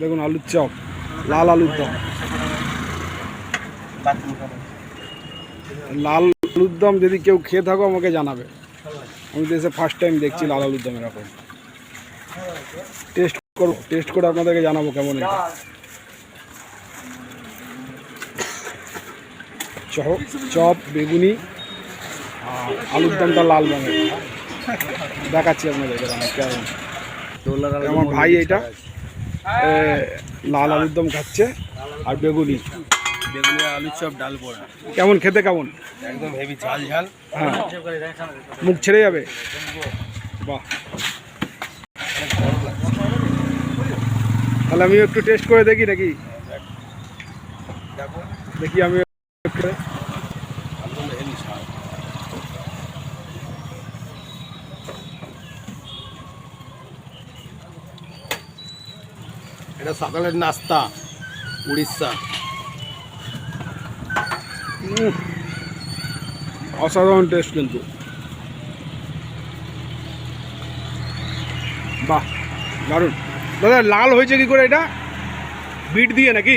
দেখুন আলুর চপ লাল আলুর দম। লাল আলুর দম যদি কেউ খেয়ে থাকো আমাকে জানাবে। আমি তো এসে ফার্স্ট টাইম দেখছি লাল আলুর দম এরকম। টেস্ট করো টেস্ট করে আপনাদেরকে জানাব কেমন এটা। চপ বেগুনি আর আলুর দমটা লাল রঙের। দেখাচ্ছি আপনাদের আমি কেমন? আমার ভাই এটা? লাল আলুর দম খাচ্ছে আর বেগুনি। বেগুনি আলুর চপ ডাল কেমন খেতে কেমন? একদম হেভি ঝাল ঝাল। হ্যাঁ। মুখ ছেড়ে যাবে? বাহ। তাহলে আমি একটু টেস্ট করে দেখি নাকি? দেখো দেখি আমি একটু একদম হেভি ঝাল এটা সকালের নাস্তা, উড়িষ্যা। অসাধারণ টেস্ট কিন্তু। বাহ, দারুণ। দাদা, লাল হয়েছে কি করে এটা? বিট দিয়ে নাকি?